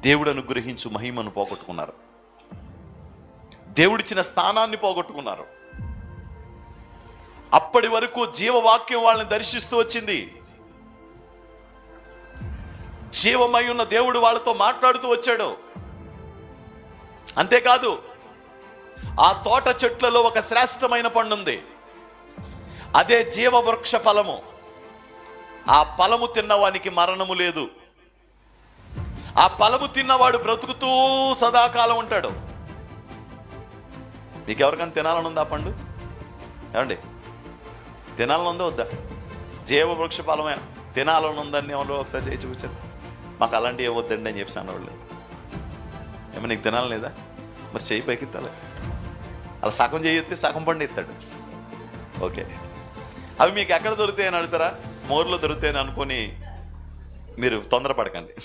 దేవుడు అనుగ్రహించు మహిమను పోగొట్టుకున్నారు. దేవుడిచ్చిన స్థానాన్ని పోగొట్టుకున్నారు. అప్పటి వరకు జీవవాక్యం వాళ్ళని దర్శిస్తూ వచ్చింది. జీవమై ఉన్న దేవుడు వాళ్ళతో మాట్లాడుతూ వచ్చాడు. అంతేకాదు ఆ తోట చెట్లలో ఒక శ్రేష్టమైన పండు ఉంది అదే జీవవృక్ష ఫలము. ఆ ఫలము తిన్నవానికి మరణము లేదు. ఆ ఫలము తిన్నవాడు బ్రతుకుతూ సదాకాలం ఉంటాడు. మీకు ఎవరికైనా తినాలని ఉందా పండు? ఏమండి? తినాలని ఉందా వద్దా? జీవవృక్ష ఫలమే తినాలని ఉందని ఎవరు ఒకసారి చేయి చూపించారు మాకు అలాంటివి ఏమొద్దండి అని చెప్పి అన్నవాళ్ళు ఏమో నీకు తినాలి లేదా? మరి చేయి పైకి ఎత్తాలి. అలా సగం చేయొత్తే సగం పండు ఎత్తాడు. ఓకే. అవి మీకు ఎక్కడ దొరుకుతాయని అడుగుతారా? మోర్లో దొరుకుతాయని అనుకొని మీరు తొందరపడకండి.